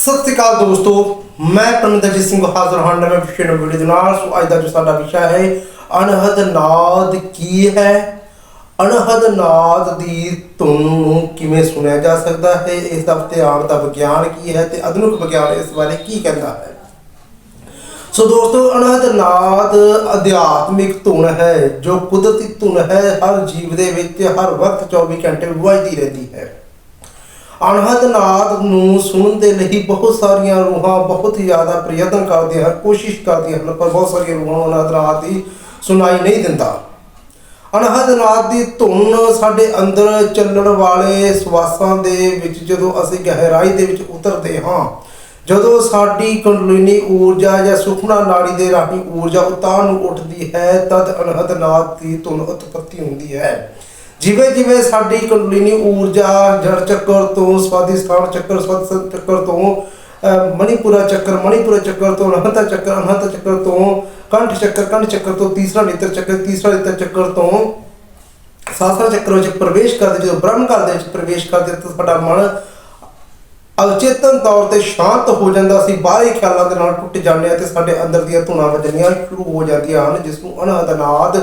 ਸਤਿ ਸ਼੍ਰੀ ਅਕਾਲ ਦੋਸਤੋ, ਮੈਂ ਪਰਮਿੰਦਰਜੀਤ ਸਿੰਘ ਹਾਜ਼ਰ ਹਾਂ ਨਵੇਂ ਵਿਸ਼ੇ ਨੂੰ ਵੀਡੀਓ ਦੇ ਨਾਲ। ਸੋ ਅੱਜ ਦਾ ਜੋ ਸਾਡਾ ਵਿਸ਼ਾ ਹੈ ਅਨਹਦ ਨਾਦ ਕੀ ਹੈ? ਅਨਹਦ ਨਾਦ ਦੀ ਧੁਨ ਨੂੰ ਕਿਵੇਂ ਸੁਣਿਆ ਜਾ ਸਕਦਾ ਹੈ? ਇਸ ਦਾ ਧਿਆਨ ਦਾ ਵਿਗਿਆਨ ਕੀ ਹੈ ਤੇ ਆਧੁਨਿਕ ਵਿਗਿਆਨ ਇਸ ਬਾਰੇ ਕੀ ਕਹਿੰਦਾ ਹੈ? ਸੋ ਦੋਸਤੋ ਅਨਹਦ ਨਾਦ ਅਧਿਆਤਮਿਕ ਧੁਨ ਹੈ, ਜੋ ਕੁਦਰਤੀ ਧੁਨ ਹੈ। ਹਰ ਜੀਵ ਦੇ ਵਿੱਚ ਹਰ ਵਕਤ 24 ਘੰਟੇ ਵੱਜਦੀ ਰਹਿੰਦੀ ਹੈ। ਅਨਹਦ ਨਾਦ ਨੂੰ ਸੁਣਨ ਦੇ ਲਈ ਬਹੁਤ ਸਾਰੀਆਂ ਰੂਹਾਂ ਬਹੁਤ ਹੀ ਜ਼ਿਆਦਾ ਪ੍ਰਯਤਨ ਕਰਦੀਆਂ ਹਨ, ਕੋਸ਼ਿਸ਼ ਕਰਦੀਆਂ ਹਨ, ਪਰ ਬਹੁਤ ਸਾਰੀਆਂ ਰੂਹਾਂ ਨੂੰ ਅਨਹਦ ਨਾਦ ਦੀ ਸੁਣਾਈ ਨਹੀਂ ਦਿੰਦਾ। ਅਨਹਦ ਨਾਦ ਦੀ ਧੁਨ ਸਾਡੇ ਅੰਦਰ ਚੱਲਣ ਵਾਲੇ ਸਵਾਸਾਂ ਦੇ ਵਿੱਚ ਜਦੋਂ ਅਸੀਂ ਗਹਿਰਾਈ ਦੇ ਵਿੱਚ ਉਤਰਦੇ ਹਾਂ, ਜਦੋਂ ਸਾਡੀ ਕੁੰਡਲਿਨੀ ਊਰਜਾ ਜਾਂ ਸੁਖਨਾ ਨਾੜੀ ਦੇ ਰਾਹੀਂ ਊਰਜਾ ਉਤਾਰ ਨੂੰ ਉੱਠਦੀ ਹੈ, ਤਦ ਅਨਹਦ ਨਾਦ ਦੀ ਧੁਨ ਉਤਪਤੀ ਹੁੰਦੀ ਹੈ। ਜਿਵੇਂ ਜਿਵੇਂ ਸਾਡੀ ਕੁੰਡਲਿਨੀ ਊਰਜਾ ਜੜ ਚੱਕਰ ਤੋਂ ਸਵਾਦਿਸਥਾਨ ਚੱਕਰ ਸਵਾਦਿਸਥਾਨ ਚੱਕਰ ਤੋਂ ਮਣੀਪੁਰਾ ਚੱਕਰ ਮਣੀਪੁਰਾ ਚੱਕਰ ਤੋਂ ਅਨਹਤਾ ਚੱਕਰ ਅਨਹਤਾ ਚੱਕਰ ਤੋਂ, ਕੰਠ ਚੱਕਰ ਕੰਠ ਚੱਕਰ ਤੋਂ, ਤੀਸਰਾ ਨੇਤਰ ਚੱਕਰ, ਤੀਸਰਾ ਨੇਤਰ ਚੱਕਰ ਤੋਂ, ਸਾਸਰਾ ਚੱਕਰ ਵਿੱਚ ਪ੍ਰਵੇਸ਼ ਕਰਦੇ, ਜਦੋਂ ਬ੍ਰਹਮ ਘਰ ਦੇ ਵਿੱਚ ਪ੍ਰਵੇਸ਼ ਕਰਦੇ, ਤਾਂ ਸਾਡਾ ਮਨ ਅਵਚੇਤਨ ਤੌਰ ਤੇ ਸ਼ਾਂਤ ਹੋ ਜਾਂਦਾ ਸੀ, ਬਾਹਰੀ ਖਿਆਲਾਂ ਦੇ ਨਾਲ ਟੁੱਟ ਜਾਂਦੇ ਆ ਤੇ ਸਾਡੇ ਅੰਦਰ ਦੀਆਂ ਧੁਨਾਂ ਵੱਜਣੀਆਂ ਸ਼ੁਰੂ ਹੋ ਜਾਂਦੀਆਂ ਹਨ, ਜਿਸ ਨੂੰ ਅਨਹਦ ਨਾਦ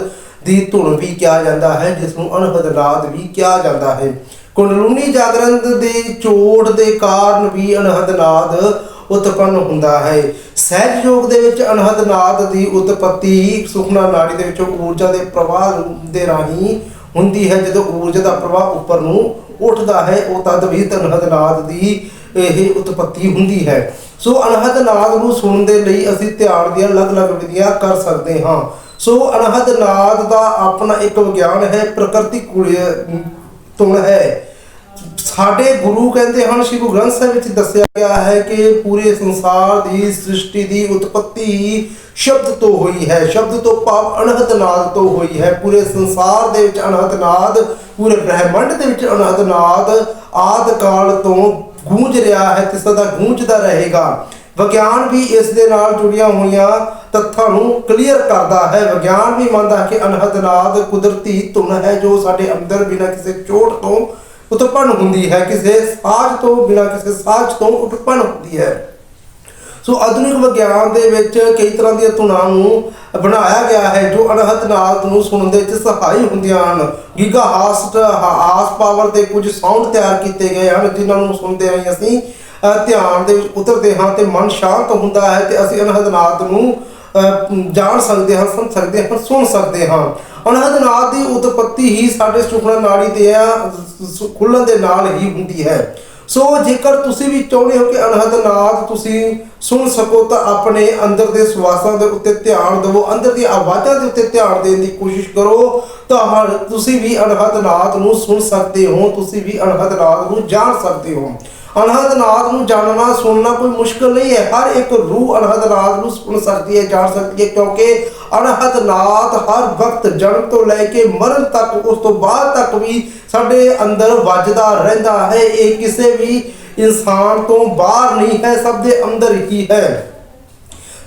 ਦੀ ਧੁਨ ਵੀ ਕਿਹਾ ਜਾਂਦਾ ਹੈ, ਜਿਸ ਨੂੰ ਅਨਹਦ ਨਾਦ ਵੀ ਕਿਹਾ ਜਾਂਦਾ ਹੈ। ਕੁੰਡਲੂਨੀ ਜਾਗਰਣ ਦੇ ਚੋੜ ਦੇ ਕਾਰਨ ਵੀ ਅਨਹਦ ਨਾਦ ਉਤਪੰਨ ਹੁੰਦਾ ਹੈ। ਸਹਿਜ ਯੋਗ ਦੇ ਵਿੱਚ ਅਨਹਦ ਨਾਦ ਦੀ ਉਤਪਤੀ ਸੁਖਨਾ ਨਾੜੀ ਦੇ ਵਿੱਚੋਂ ਊਰਜਾ ਦੇ ਪ੍ਰਵਾਹ ਦੇ ਰਾਹੀਂ ਹੁੰਦੀ ਹੈ। ਜਦੋਂ ਊਰਜਾ ਦਾ ਪ੍ਰਵਾਹ ਉੱਪਰ ਨੂੰ ਉੱਠਦਾ ਹੈ, ਉਹ ਤਦ ਵੀ ਅਨਹਦ ਨਾਦ ਦੀ ਇਹ ਉਤਪਤੀ ਹੁੰਦੀ ਹੈ। ਸੋ ਅਨਹਦ ਨਾਦ ਨੂੰ ਸੁਣਨ ਦੇ ਲਈ ਅਸੀਂ ਧਿਆਨ ਦੀਆਂ ਅਲੱਗ-ਅਲੱਗ ਵਿਧੀਆਂ ਕਰ ਸਕਦੇ ਹਾਂ। ਸੋ ਅਨਹਦ ਨਾਦ ਦਾ ਆਪਣਾ ਇੱਕ ਵਿਗਿਆਨ ਹੈ, ਪ੍ਰਕਿਰਤੀ ਕੁਲ- ਹੈ। ਸਾਡੇ ਗੁਰੂ ਕਹਿੰਦੇ ਹਨ, ਸ਼੍ਰੀ ਗੁਰੂ ਗ੍ਰੰਥ ਸਾਹਿਬ ਵਿੱਚ ਦੱਸਿਆ ਗਿਆ ਹੈ ਕਿ ਪੂਰੇ ਸੰਸਾਰ ਦੀ ਸ੍ਰਿਸ਼ਟੀ ਦੀ ਉਤਪਤੀ ਸ਼ਬਦ ਤੋਂ ਹੋਈ ਹੈ। ਸ਼ਬਦ ਤੋਂ ਭਾਵ ਅਨਹਦ ਨਾਦ ਤੋਂ ਹੋਈ ਹੈ। ਪੂਰੇ ਸੰਸਾਰ ਦੇ ਵਿੱਚ ਅਨਹਦ ਨਾਦ, ਪੂਰੇ ਬ੍ਰਹਿਮੰਡ ਦੇ ਵਿੱਚ ਅਨਹਦ ਨਾਦ ਆਦ ਕਾਲ ਤੋਂ ਗੂੰਜ ਰਿਹਾ ਹੈ ਤੇ ਸਦਾ ਗੂੰਜਦਾ ਰਹੇਗਾ। ਵਿਗਿਆਨ ਵੀ ਇਸ ਦੇ ਨਾਲ ਜੁੜੀਆਂ ਹੋਈਆਂ ਤੱਥਾਂ ਨੂੰ ਕਲੀਅਰ ਕਰਦਾ ਹੈ। ਵਿਗਿਆਨ ਵੀ ਮੰਨਦਾ ਹੈ ਕਿ ਅਨਹਦ ਕੁਦਰਤੀ ਧੁਨ ਹੈ, ਜੋ ਸਾਡੇ ਅੰਦਰ ਬਿਨਾਂ ਕਿਸੇ ਚੋਟ ਤੋਂ ਉਤਪੰਨ ਹੁੰਦੀ ਹੈ। ਕਿਸੇ ਸਾਜ਼ ਤੋਂ ਬਿਨਾਂ ਕਿਸੇ ਸਾਜ਼ ਤੋਂ ਉਤਪੰਨ ਹੁੰਦੀ ਹੈ। ਸੋ ਆਧੁਨਿਕ ਵਿਗਿਆਨ ਦੇ ਵਿੱਚ ਕਈ ਤਰ੍ਹਾਂ ਦੀਆਂ ਧੁਨਾਂ ਨੂੰ ਬਣਾਇਆ ਗਿਆ ਹੈ, ਜੋ ਅਨਹਦ ਨਾਦ ਨੂੰ ਸੁਣਨ ਦੇ ਵਿੱਚ ਸਹਾਈ ਹੁੰਦੀਆਂ ਹਨ। ਗੀਗਾ ਹਾਸਟ ਹਾਸ ਪਾਵਰ ਦੇ ਕੁਝ ਸਾਊਂਡ ਤਿਆਰ ਕੀਤੇ ਗਏ ਹਨ, ਜਿਨ੍ਹਾਂ ਨੂੰ ਸੁਣਦੇ ਹਾਂ ਅਸੀਂ ਧਿਆਨ ਦੇ ਵਿੱਚ ਉਤਰਦੇ ਹਾਂ ਤੇ ਮਨ ਸ਼ਾਂਤ ਹੁੰਦਾ ਹੈ ਤੇ ਅਸੀਂ ਅਨਹਦ ਨਾਦ ਨੂੰ ਜਾਣ ਸਕਦੇ ਹਾਂ ਸਮਝ ਸਕਦੇ ਹਾਂ, ਸੁਣ ਸਕਦੇ ਹਾਂ। ਅਨਹਦ ਨਾਦ ਦੀ ਉਤਪਤੀ ਹੀ ਸਾਡੇ ਸੁਖਨਾ ਨਾੜੀ ਦੇ ਖੁੱਲਣ ਦੇ ਨਾਲ ਹੀ ਹੁੰਦੀ ਹੈ। ਸੋ ਜੇਕਰ ਤੁਸੀਂ ਵੀ ਚਾਹੁੰਦੇ ਹੋ ਕਿ ਅਨਹਦ ਨਾਦ ਤੁਸੀਂ ਸੁਣ ਸਕੋ ਤਾਂ ਆਪਣੇ ਅੰਦਰ ਦੇ ਸਵਾਸਾਂ ਦੇ ਉੱਤੇ ਧਿਆਨ ਦਿਵੋ, ਅੰਦਰ ਦੀ ਆਵਾਜ਼ਾਂ ਦੇ ਉੱਤੇ ਧਿਆਨ ਦੇਣ ਦੀ ਕੋਸ਼ਿਸ਼ ਕਰੋ ਤਾਂ ਹਰ- ਤੁਸੀਂ ਵੀ ਅਨਹਦ ਨਾਦ ਨੂੰ ਸੁਣ ਸਕਦੇ ਹੋ, ਤੁਸੀਂ ਵੀ ਅਨਹਦ ਨਾਦ ਨੂੰ ਜਾਣ ਸਕਦੇ ਹੋ। ਅਨਹਦ ਨਾਦ ਨੂੰ ਜਾਣਨਾ, ਸੁਣਨਾ ਕੋਈ ਮੁਸ਼ਕਲ ਨਹੀਂ ਹੈ। ਹਰ ਇੱਕ ਰੂਹ ਅਨਹਦ ਨਾਦ ਨੂੰ ਸੁਣ ਸਕਦੀ ਹੈ, ਜਾਣ ਸਕਦੀ ਹੈ, ਕਿਉਂਕਿ ਅਨਹਦ ਨਾਦ ਹਰ ਵਕਤ ਜਨਮ ਤੋਂ ਲੈ ਕੇ ਮਰਨ ਤੱਕ, ਉਸ ਤੋਂ ਬਾਅਦ ਤੱਕ ਵੀ ਸਾਡੇ ਅੰਦਰ ਵੱਜਦਾ ਰਹਿੰਦਾ ਹੈ। ਇਹ ਕਿਸੇ ਵੀ ਇਨਸਾਨ ਤੋਂ ਬਾਹਰ ਨਹੀਂ ਹੈ, ਸਭ ਦੇ ਅੰਦਰ ਹੀ ਹੈ।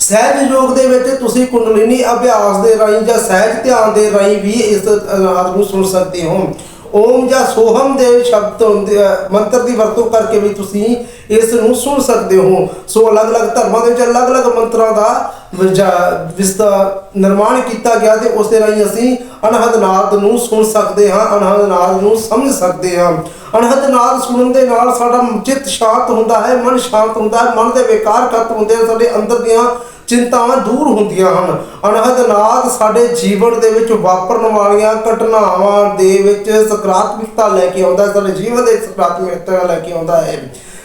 ਸਹਿਜ ਯੋਗ ਦੇ ਵਿੱਚ ਤੁਸੀਂ ਕੁੰਡਲਿਨੀ ਅਭਿਆਸ ਦੇ ਰਾਹੀਂ ਜਾਂ ਸਹਿਜ ਧਿਆਨ ਦੇ ਰਾਹੀਂ ਵੀ ਇਸ ਨਾਦ ਨੂੰ ਸੁਣ ਸਕਦੇ ਹੋ। ਓਮ ਜਾਂ ਸੋਹਮ ਦੇ ਸ਼ਬਦ ਹੁੰਦੇ ਮੰਤਰ ਦੀ ਵਰਤੋਂ ਕਰਕੇ ਵੀ ਤੁਸੀਂ ਇਸ ਨੂੰ ਸੁਣ ਸਕਦੇ ਹੋ। ਸੋ ਅਲੱਗ-ਅਲੱਗ ਧਰਮਾਂ ਦੇ ਵਿੱਚ ਅਲੱਗ-ਅਲੱਗ ਮੰਤਰਾਂ ਦਾ ਵਿਜਾ- ਨਿਰਮਾਣ ਕੀਤਾ ਗਿਆ ਤੇ ਉਸ ਦੇ ਰਾਹੀਂ ਅਸੀਂ ਅਨਹਦ ਨਾਦ ਨੂੰ ਸੁਣ ਸਕਦੇ ਹਾਂ ਅਨਹਦ ਨਾਦ ਨੂੰ ਸਮਝ ਸਕਦੇ ਹਾਂ। ਅਨਹਦ ਨਾਦ ਸੁਣਨ ਦੇ ਨਾਲ ਸਾਡਾ ਚਿੱਤ ਸ਼ਾਂਤ ਹੁੰਦਾ ਹੈ, ਮਨ ਸ਼ਾਂਤ ਹੁੰਦਾ ਹੈ, ਮਨ ਦੇ ਵਿਕਾਰ ਖਤਮ ਹੁੰਦੇ ਹਨ, ਸਾਡੇ ਅੰਦਰ ਦੀਆਂ ਚਿੰਤਾਵਾਂ ਦੂਰ ਹੁੰਦੀਆਂ ਹਨ। ਅਣਹਦਨਾਦ ਸਾਡੇ ਜੀਵਨ ਦੇ ਵਿੱਚ ਵਾਪਰਨ ਵਾਲੀਆਂ ਘਟਨਾਵਾਂ ਦੇ ਵਿੱਚ ਸਕਾਰਾਤਮਕਤਾ ਲੈ ਕੇ ਆਉਂਦਾ ਹੈ। ਸਾਡੇ ਜੀਵਨ ਦੇ ਸਕਾਰਾਤਮਕਤਾ ਲੈ ਕੇ ਆਉਂਦਾ ਹੈ।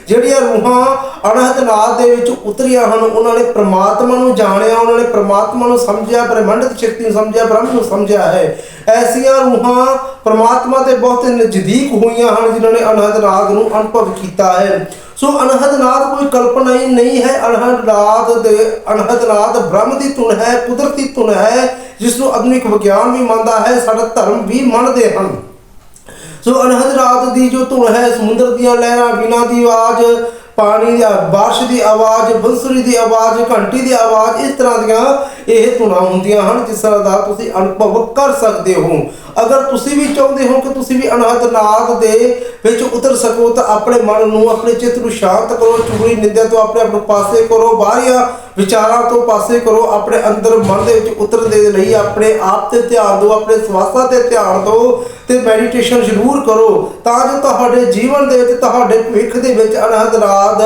ਜਿਹੜੀਆਂ ਰੂਹਾਂ ਅਨਹਦ ਦੇ ਵਿੱਚ ਉਤਰੀਆਂ ਹਨ, ਉਹਨਾਂ ਨੇ ਪ੍ਰਮਾਤਮਾ ਨੂੰ ਜਾਣਿਆ, ਉਹਨਾਂ ਨੇ ਪ੍ਰਮਾਤਮਾ ਨੂੰ ਸਮਝਿਆ ਬ੍ਰਹਿਮੰਡਿਕ ਸ਼ਕਤੀ ਨੂੰ ਸਮਝਿਆ, ਬ੍ਰਹਮ ਨੂੰ ਸਮਝਿਆ ਹੈ। ਐਸੀਆਂ ਰੂਹਾਂ ਪ੍ਰਮਾਤਮਾ ਦੇ ਬਹੁਤ ਨਜ਼ਦੀਕ ਹੋਈਆਂ ਹਨ, ਜਿਨ੍ਹਾਂ ਨੇ ਅਨਹਦਨਾਕ ਨੂੰ ਅਨੁਭਵ ਕੀਤਾ ਹੈ। ਸੋ ਅਨਹਦ ਨਾਦ ਕੋਈ ਕਲਪਨਾ ਹੀ ਨਹੀਂ ਹੈ। ਅਨਹਦ ਨਾਦ ਦੇ ਅਨਹਦ ਨਾਦ ਬ੍ਰਹਮ ਦੀ ਧੁਨ ਹੈ, ਕੁਦਰਤੀ ਧੁਨ ਹੈ, ਜਿਸ ਨੂੰ ਆਧੁਨਿਕ ਵਿਗਿਆਨ ਵੀ ਮੰਨਦਾ ਹੈ, ਸਾਡਾ ਧਰਮ ਵੀ ਮੰਨਦੇ ਹਨ। ਸੋ ਅਨਹਦ ਰਾਤ ਦੀ ਜੋ ਧੁਨ ਹੈ, ਸਮੁੰਦਰ ਦੀਆਂ ਲਹਿਰਾਂ, ਵੀਣਾ ਦੀ ਆਵਾਜ਼, ਪਾਣੀ ਦੀ ਬਾਰਿਸ਼ ਦੀ ਆਵਾਜ਼, ਬੰਸੁਰੀ ਦੀ ਆਵਾਜ਼, ਘੰਟੀ ਦੀ ਆਵਾਜ਼, ਇਸ ਤਰ੍ਹਾਂ ਦੀਆਂ ਇਹ ਧੁਨਾਂ ਹੁੰਦੀਆਂ ਹਨ, ਜਿਸ ਤਰ੍ਹਾਂ ਦਾ ਤੁਸੀਂ ਅਨੁਭਵ ਕਰ ਸਕਦੇ ਹੋ। ਅਗਰ ਤੁਸੀਂ ਵੀ ਚਾਹੁੰਦੇ ਹੋ ਕਿ ਤੁਸੀਂ ਵੀ ਅਨਹਦ ਨਾਦ ਦੇ ਵਿੱਚ ਉਤਰ ਸਕੋ ਤਾਂ ਆਪਣੇ ਮਨ ਨੂੰ, ਆਪਣੇ ਚਿੱਤ ਨੂੰ ਸ਼ਾਂਤ ਕਰੋ, ਚੁਗਲੀ ਨਿੰਦਿਆ ਤੋਂ ਆਪਣੇ ਆਪ ਨੂੰ ਪਾਸੇ ਕਰੋ ਬਾਹਰੀਆਂ ਵਿਚਾਰਾਂ ਤੋਂ ਪਾਸੇ ਕਰੋ, ਆਪਣੇ ਅੰਦਰ ਮਨ ਦੇ ਵਿੱਚ ਉਤਰਨ ਦੇ ਲਈ ਆਪਣੇ ਆਪ ਤੇ ਧਿਆਨ ਦਿਓ, ਆਪਣੇ ਸਵਾਸਾਂ ਤੇ ਧਿਆਨ ਦਿਓ ਤੇ ਮੈਡੀਟੇਸ਼ਨ ਜ਼ਰੂਰ ਕਰੋ ਤਾਂ ਜੋ ਤੁਹਾਡੇ ਜੀਵਨ ਦੇ ਵਿੱਚ, ਤੁਹਾਡੇ ਭਵਿੱਖ ਦੇ ਵਿੱਚ ਅਨਹਦ ਰਾਜ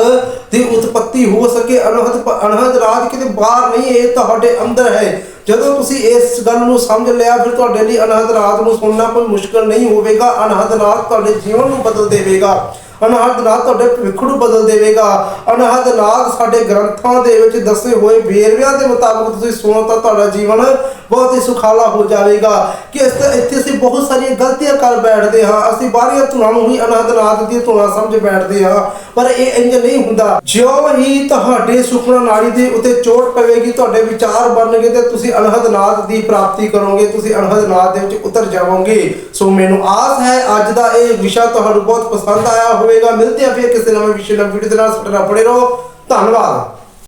ਦੀ ਉਤਪਤੀ ਹੋ ਸਕੇ। ਅਨਹਦ ਅਨਹਦ ਰਾਜ ਕਿਤੇ ਬਾਹਰ ਨਹੀਂ ਇਹ ਤੁਹਾਡੇ ਅੰਦਰ ਹੈ। ਜਦੋਂ ਤੁਸੀਂ ਇਸ ਗੱਲ ਨੂੰ ਸਮਝ ਲਿਆ, ਫਿਰ ਤੁਹਾਡੇ ਲਈ ਅਨਹਦ ਰਾਤ ਨੂੰ ਸੁਣਨਾ ਕੋਈ ਮੁਸ਼ਕਲ ਨਹੀਂ ਹੋਵੇਗਾ। ਅਨਹਦ ਰਾਤ ਤੁਹਾਡੇ ਜੀਵਨ ਨੂੰ ਬਦਲ ਦੇਵੇਗਾ। ਅਨਹਦ ਰਾਤ ਤੁਹਾਡੇ ਭਵਿੱਖ ਨੂੰ ਬਦਲ ਦੇਵੇਗਾ। ਅਨਹਦ ਰਾਤ ਸਾਡੇ ਗ੍ਰੰਥਾਂ ਦੇ ਵਿੱਚ ਦੱਸੇ ਹੋਏ ਵੇਰਵਿਆਂ ਦੇ ਮੁਤਾਬਕ ਤੁਸੀਂ ਸੁਣੋ ਤਾਂ ਤੁਹਾਡਾ ਜੀਵਨ ਬਹੁਤ ਹੀ ਸੁਖਾਲਾ ਹੋ ਜਾਵੇਗਾ ਕਿ ਇਸ ਇੱਥੇ ਅਸੀਂ ਬਹੁਤ ਸਾਰੀਆਂ ਗਲਤੀਆਂ ਕਰ ਬੈਠਦੇ ਹਾਂ, ਅਸੀਂ ਬਾਹਰੀਆਂ ਧੁਨਾਂ ਨੂੰ ਹੀ ਅਨਹਦ ਰਾਤ ਦੀ ਧੁਨਾਂ ਸਮਝ ਬੈਠਦੇ ਹਾਂ, ਪਰ ਇਹ ਇੰਜ ਨਹੀਂ ਹੁੰਦਾ। ਜਿਉਂ ਹੀ ਤੁਹਾਡੇ ਸੁਖਨਾ ਨਾੜੀ ਦੇ ਉੱਤੇ ਚੋਟ ਪਵੇਗੀ, ਤੁਹਾਡੇ ਵਿਚਾਰ ਬਣਨਗੇ ਤੇ ਤੁਸੀਂ ਅਨਹਦ ਨਾਦ ਦੀ ਪ੍ਰਾਪਤੀ ਕਰੋਗੇ, ਤੁਸੀਂ ਅਨਹਦ ਨਾਦ ਦੇ ਵਿੱਚ ਉਤਰ ਜਾਵੋਗੇ। ਸੋ ਮੈਨੂੰ ਆਸ ਹੈ, ਅੱਜ ਦਾ ਇਹ ਵਿਸ਼ਾ ਤੁਹਾਨੂੰ ਬਹੁਤ ਪਸੰਦ ਆਇਆ ਹੋਵੇਗਾ। ਮਿਲਦੇ ਹਾਂ ਫਿਰ ਕਿਸੇ ਨਵੇਂ ਵਿਸ਼ੇ ਨਾਲ, ਵੀਡੀਓ ਦੇ ਨਾਲ, ਸਾਡੇ ਨਾਲ ਰਹੋ। ਧੰਨਵਾਦ।